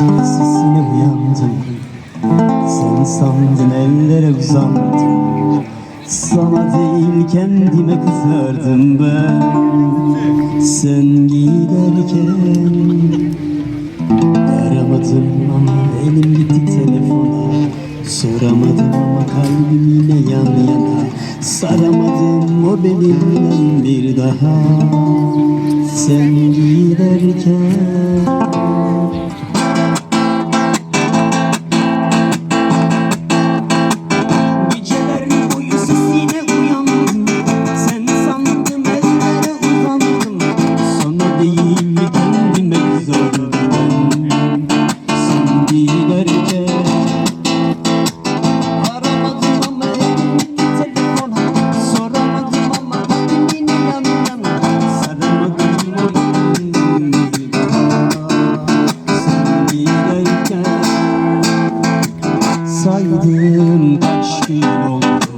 Sesine uyandım. Sen sandın ellere uzandım. Sana değil kendime kızardım ben. Sen giderken Aramadım ama elim gitti telefona. Soramadım ama kalbim yine yan yana. Saramadım o benimle bir daha. Sen giderken saydım aşkın olur